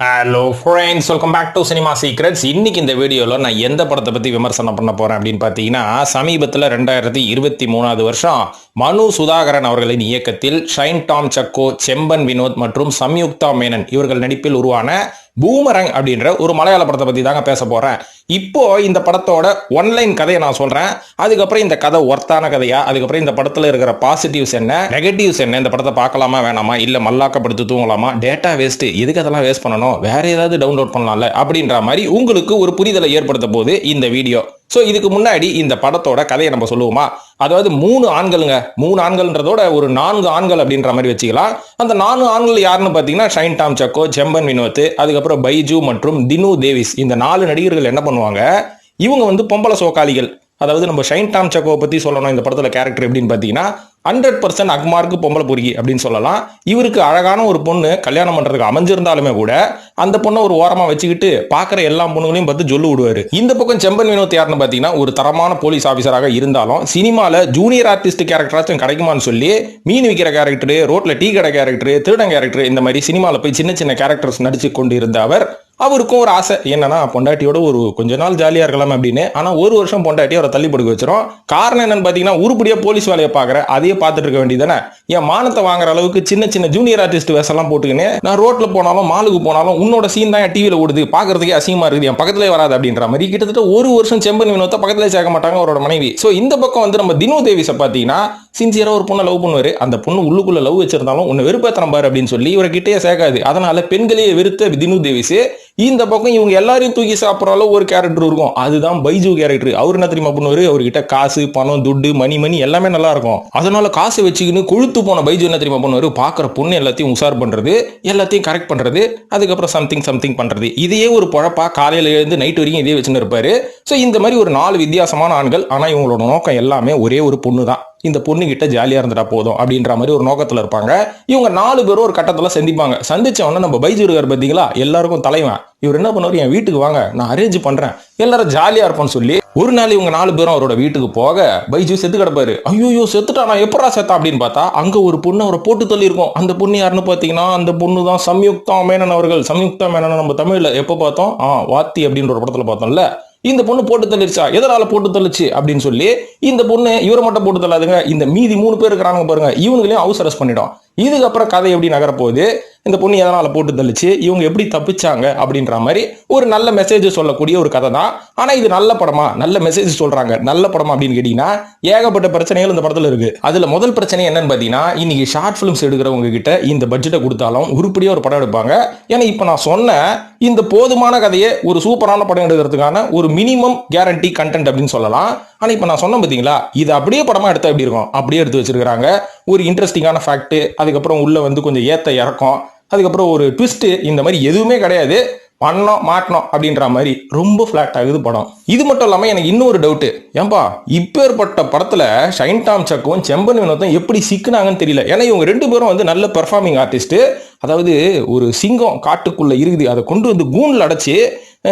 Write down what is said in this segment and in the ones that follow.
Hello friends welcome back to cinema secrets இன்னைக்கு இந்த வீடியோவில் நான் எந்த படத்தை பற்றி விமர்சனம் பண்ண போகிறேன் அப்படின்னு பார்த்தீங்கன்னா சமீபத்தில் ரெண்டாயிரத்தி இருபத்தி மூணாவது வருஷம் மனு சுதாகரன் அவர்களின் இயக்கத்தில் ஷைன் டாம் சக்கோ செம்பன் வினோத் மற்றும் சம்யுக்தா மேனன் இவர்கள் நடிப்பில் உருவான பூமரங் அப்படின்ற ஒரு மலையாள படத்தை பற்றி தாங்க பேச போகிறேன் இப்போ இந்த படத்தோட ஒன்லைன் கதையை நான் சொல்கிறேன் அதுக்கப்புறம் இந்த கதை ஒர்த்தான கதையா? அதுக்கப்புறம் இந்த படத்தில் இருக்கிற பாசிட்டிவ்ஸ் என்ன? நெகட்டிவ்ஸ் என்ன? இந்த படத்தை பார்க்கலாமா வேணாமா? இல்லை மல்லாக்கப்படுத்து தூங்கலாமா? டேட்டா வேஸ்ட்டு எதுக்கு அதெல்லாம் வேஸ்ட் பண்ணணும்? வேற ஏதாவது டவுன்லோட் பண்ணலாம்ல? அப்படின்ற மாதிரி உங்களுக்கு ஒரு புரிதலை ஏற்படுத்த போது இந்த வீடியோ ஸோ இதுக்கு முன்னாடி இந்த படத்தோட கதையை நம்ம சொல்லுவோமா? அதாவது மூணு ஆண்களுங்க. மூணு ஆண்கள்ன்றதோட ஒரு நான்கு ஆண்கள் அப்படின்ற மாதிரி வச்சுக்கலாம். அந்த நான்கு ஆண்கள் யாருன்னு பார்த்தீங்கன்னா ஷைன் டாம் சக்கோ செம்பன் வினோத் அதுக்கப்புறம் பைஜு மற்றும் தினு தேவிஸ். இந்த நாலு நடிகர்கள் என்ன பண்ணுவாங்க? இவங்க வந்து பொம்பளை சோக்காளிகள். அதாவது நம்ம ஷைன் டாம் சக்கோவை பற்றி சொல்லணும் இந்த படத்தில் கேரக்டர் எப்படின்னு பார்த்தீங்கன்னா ஹண்ட்ரட் பர்சன்ட் அக்மார்க்கு பொம்பளை பொறுக்கி அப்படின்னு சொல்லலாம். இவருக்கு அழகான ஒரு பொண்ணு கல்யாணம் பண்ணுறதுக்கு அமைஞ்சிருந்தாலுமே கூட அந்த பொண்ணை ஒரு ஓரமாக வச்சுக்கிட்டு பார்க்குற எல்லா பொண்ணுங்களையும் பார்த்து சொல்லு விடுவார். இந்த பக்கம் செம்பன் வினோத் யாருன்னு பார்த்தீங்கன்னா ஒரு தரமான போலீஸ் ஆஃபீஸராக இருந்தாலும் சினிமாவில் ஜூனியர் ஆர்டிஸ்ட் கேரக்டராச்சும் கிடைக்குமான்னு சொல்லி மீன் விற்கிற கேரக்டரு ரோட்டில் டீ கடை கேரக்டரு திருடன் கேரக்டர் இந்த மாதிரி சினிமாவில் போய் சின்ன சின்ன கேரக்டர்ஸ் நடிச்சு கொண்டு இருந்த அவர் அவருக்கும் ஒரு ஆசை. என்னன்னா பொண்டாட்டியோட ஒரு கொஞ்ச நாள் ஜாலியாக இருக்கலாம் அப்படின்னு. ஆனால் ஒரு வருஷம் பொண்டாட்டி அவரை தள்ளி படுக்க வச்சிரும். காரணம் என்னன்னு பார்த்தீங்கன்னா உருப்படியாக போலீஸ் வேலையை பார்க்குற அதையே பார்த்துட்டு இருக்க வேண்டியதானே என் மானத்தை வாங்குற அளவுக்கு சின்ன சின்ன ஜூனியர் ஆர்டிஸ்ட் வேஷம்லாம் போட்டுக்கின்னு நான் ரோட்டில் போனாலும் மாலுக்கு போனாலும் உன்னோட சீன் தான் என் டிவியில் ஓடுது. பார்க்குறதுக்கே அசிங்கமாக இருக்குது. என் பக்கத்திலே வராது அப்படின்ற மாதிரி கிட்டத்தட்ட ஒரு வருஷம் செம்பன் வினோத்தை பக்கத்திலே சேர்க்க மாட்டாங்க அவரோட மனைவி. ஸோ இந்த பக்கம் வந்து நம்ம தினு தேவிஸை பார்த்தீங்கன்னா சின்சியராக ஒரு பொண்ணை லவ் பண்ணுவார். அந்த பொண்ணு உள்ளுக்குள்ள லவ் வச்சிருந்தாலும் உன்னை வெறுப்பேத்தனம் பாரு அப்படின்னு சொல்லி இவரை கிட்டேயே சேர்க்காது. அதனால பெண்களையே வெறுத்த தினு தேவிஸு இந்த பக்கம் இவங்க எல்லாரையும் தூக்கி சாப்பிட்ற அளவு ஒரு கேரக்டர் இருக்கும். அதுதான் பைஜு கேரக்டர் அவர் என்ன தெரியுமா பண்ணுவார்? அவர்கிட்ட காசு பணம் துட்டு மணி மணி எல்லாமே நல்லா இருக்கும். அதனால காசு வச்சுக்கின்னு கொழுத்து போன பைஜு என்ன தெரியுமா பண்ணுவார்? பார்க்குற பொண்ணு எல்லாத்தையும் உஷார் பண்ணுறது எல்லாத்தையும் கரெக்ட் பண்ணுறது அதுக்கப்புறம் சம்திங் சம்திங் பண்ணுறது இதையே ஒரு பொழப்பா காலையில இருந்து நைட் வரைக்கும் இதே வச்சுன்னு இருப்பாரு. ஸோ இந்த மாதிரி ஒரு நாலு வித்தியாசமான ஆண்கள் ஆனால் இவங்களோட நோக்கம் எல்லாமே ஒரே ஒரு பொண்ணு தான் இந்த பொண்ணு கிட்ட ஜாலியா இருந்துட்டா போதும் அப்படின்ற மாதிரி ஒரு நோக்கத்துல இருப்பாங்க. இவங்க நாலு பேரும் ஒரு கட்டத்துல சந்திப்பாங்க. சந்திச்ச உடனே நம்ம பைஜு இருக்கார் பாத்தீங்களா எல்லாருக்கும் தலைவன். இவர் என்ன பண்ணுவார்? என் வீட்டுக்கு வாங்க நான் அரேஞ்ச் பண்றேன். எல்லாரும் ஜாலியா இருப்போம்னு சொல்லி ஒரு நாள் இவங்க நாலு பேரும் அவரோட வீட்டுக்கு போக பைஜு செத்து கிடப்பாரு. ஐயோ செத்துட்டா நான் எப்படா செத்தா அப்படின்னு பார்த்தா அங்க ஒரு பொண்ணு அவரை போட்டு தள்ளி இருக்கும் அந்த பொண்ணு யாருன்னு பாத்தீங்கன்னா அந்த பொண்ணு தான் சம்யுக்தா மேனன் அவர்கள். சம்யுக்தா மேனன் நம்ம தமிழ்ல எப்போ பார்த்தோம்? ஆ வாத்தி அப்படின்ற ஒரு படத்துல பார்த்தோம்ல. இந்த பொண்ணு போட்டு தள்ளிருச்சா? எதனால போட்டு தள்ளுச்சு? அப்படின்னு சொல்லி இந்த பொண்ணு இவரை மட்டும் போட்டு தள்ளாதுங்க. இந்த மீதி மூணு பேர் இருக்கிறாங்க பாருங்க. இவங்களையும் ஹவுஸ் அரெஸ்ட் பண்ணிடும். இதுக்கப்புறம் கதை எப்படி நகரப்போகுது இந்த பொண்ணு எதனால போட்டு தள்ளிச்சு? இவங்க எப்படி தப்பிச்சாங்க? அப்படின்ற மாதிரி ஒரு நல்ல மெசேஜ் சொல்லக்கூடிய ஒரு கதை தான். ஆனா இது நல்ல படமா? நல்ல மெசேஜ் சொல்றாங்க. நல்ல படமா அப்படின்னு கேட்டீங்கன்னா ஏகப்பட்ட பிரச்சனைகள் இந்த படத்துல இருக்கு. அதுல முதல் பிரச்சனை என்னன்னு பாத்தீங்கன்னா இன்னைக்கு ஷார்ட் பிலிம்ஸ் எடுக்கிறவங்க கிட்ட இந்த பட்ஜெட்டை கொடுத்தாலும் உருப்படியா ஒரு படம் எடுப்பாங்க. ஏன்னா இப்ப நான் சொன்ன இந்த போதுமான கதையை ஒரு சூப்பரான படம் எடுக்கிறதுக்கான ஒரு மினிமம் கேரண்டி கண்டென்ட் அப்படின்னு சொல்லலாம். ஆனால் இப்போ நான் சொன்னேன் பார்த்தீங்களா இது அப்படியே படமா எடுத்தா எப்படி இருக்கும்? அப்படியே எடுத்து வச்சிருக்காங்க ஒரு இன்ட்ரெஸ்டிங்கான ஃபேக்ட்டு அதுக்கப்புறம் உள்ள வந்து கொஞ்சம் ஏத்த இறக்கம் அதுக்கப்புறம் ஒரு ட்விஸ்ட்டு இந்த மாதிரி எதுவுமே கிடையாது. பண்ணோம் மாட்டணும் அப்படின்ற மாதிரி ரொம்ப ஃப்ளாட் ஆகுது படம். இது மட்டும் இல்லாமல் எனக்கு இன்னொரு டவுட்டு ஏன்பா இப்பேற்பட்ட படத்தில் ஷைன் டாம் சக்கும் செம்பன் வினோத்தும் எப்படி சிக்கினாங்கன்னு தெரியல. ஏன்னா இவங்க ரெண்டு பேரும் வந்து நல்ல பெர்ஃபார்மிங் ஆர்டிஸ்ட்டு அதாவது ஒரு சிங்கம் காட்டுக்குள்ளே இருக்குது. அதை கொண்டு வந்து கூண்டில் அடைச்சி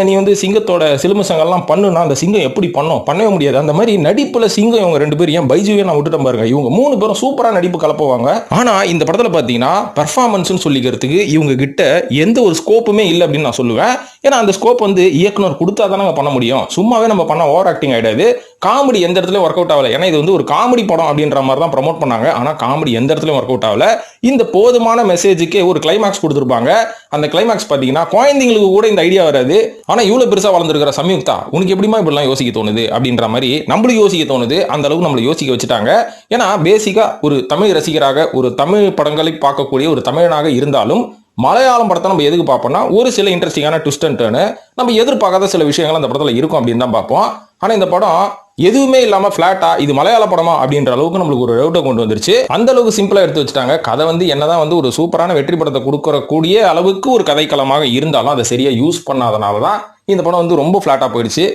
நீ வந்து சிங்கத்தோட சிலுமசங்கள்லாம் பண்ணுனா அந்த சிங்கம் எப்படி பண்ணும்? பண்ணவே முடியாது. அந்த மாதிரி நடிப்பில் சிங்கம் இவங்க ரெண்டு பேரும் ஏன் பைஜுவே நான் விட்டுட்டேன் பாருங்க. இவங்க மூணு பேரும் சூப்பராக நடிப்பு கலப்புவாங்க. ஆனால் இந்த படத்தில் பார்த்தீங்கன்னா பர்ஃபார்மன்ஸ்னு சொல்லிக்கிறதுக்கு இவங்க கிட்ட எந்த ஒரு ஸ்கோப்புமே இல்லை அப்படின்னு நான் சொல்லுவேன். ஏன்னா அந்த ஸ்கோப் வந்து இயக்குனர் கொடுத்தா தானே பண்ண முடியும். சும்மாவே நம்ம பண்ண ஓவர் ஆக்டிங் ஆகிடாது காமெடி எந்த இடத்துல ஒர்க் அவுட் ஆகலை. ஏன்னா இது வந்து ஒரு காமெடி படம் அப்படின்ற மாதிரி தான் ப்ரமோட் பண்ணாங்க. ஆனால் காமெடி எந்த இடத்துலையும் ஒர்க் அவுட் ஆகல. இந்த போதுமான மெசேஜுக்கு ஒரு கிளைமேக்ஸ் கொடுத்துருப்பாங்க. அந்த கிளைமாக்ஸ் பார்த்தீங்கன்னா குழந்தைங்களுக்கு கூட இந்த ஐடியா வராது. ஆனா இவ்வளவு பெருசா வளர்ந்துருக்கிற சம்யுக்தா உனக்கு எப்படிமா இப்படிலாம் யோசிக்க தோணுது? அப்படின்ற மாதிரி நம்மளும் யோசிக்க தோணுது. அந்த அளவுக்கு நம்மளை யோசிக்க வச்சுட்டாங்க. ஏன்னா பேசிக்கா ஒரு தமிழ் ரசிகராக ஒரு தமிழ் படங்களை பார்க்கக்கூடிய ஒரு தமிழனாக இருந்தாலும் மலையாளம் படத்தை நம்ம எதுக்கு பார்ப்போம்னா ஒரு சில இன்ட்ரெஸ்டிங்கான ட்விஸ்ட் அண்ட் டேர்னு நம்ம எதிர்பார்க்காத சில விஷயங்கள் அந்த படத்தில் இருக்கும் அப்படின்னு தான் பார்ப்போம். ஆனால் இந்த படம் எதுவுமே இல்லாம ஃபிளாட்டா இது மலையாள படமா அப்படின்ற அளவுக்கு நம்மளுக்கு ஒரு டவுட்டை கொண்டு வந்துருச்சு. அந்த அளவுக்கு சிம்பிளா எடுத்து வச்சுட்டாங்க. கதை வந்து என்னதான் வந்து ஒரு சூப்பரான வெற்றி படத்தை கொடுக்கற கூடிய அளவுக்கு ஒரு கதைக்களமாக இருந்தாலும் அதை சரியா யூஸ் பண்ணாதனால தான் இந்த படம் வந்து ரொம்ப ஃபிளாட்டா போயிடுச்சு.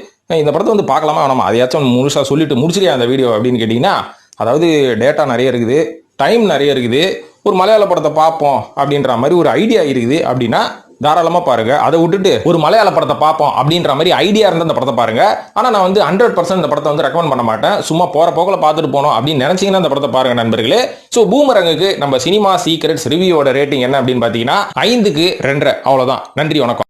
இந்த படத்தை வந்து பார்க்கலாமா? நம்ம அதையாச்சும் முழுசா சொல்லிட்டு முடிச்சிரியா அந்த வீடியோ அப்படின்னு கேட்டிங்கன்னா அதாவது டேட்டா நிறைய இருக்குது டைம் நிறைய இருக்குது ஒரு மலையாள படத்தை பார்ப்போம் அப்படின்ற மாதிரி ஒரு ஐடியா இருக்குது அப்படின்னா தாராளமா பாருங்க. அதை விட்டுட்டு ஒரு மலையாள படத்தை பார்ப்போம் அப்படின்ற மாதிரி ஐடியா இருந்த அந்த படத்தை பாருங்க. ஆனா நான் வந்து ஹண்ட்ரட் பர்சன்ட் இந்த படத்தை வந்து ரெக்கமெண்ட் பண்ண மாட்டேன். சும்மா போற போக்கில் பார்த்துட்டு போனோம் அப்படின்னு நினைச்சீங்கன்னா அந்த படத்தை பாருங்க நண்பர்களே. ஸோ பூமரங்குக்கு நம்ம சினிமா சீக்ரெட்ஸ் ரிவ்யூவோட ரேட்டிங் என்ன அப்படின்னு பார்த்தீங்கன்னா ஐந்துக்கு ரெண்டரை. அவ்வளவுதான். நன்றி வணக்கம்.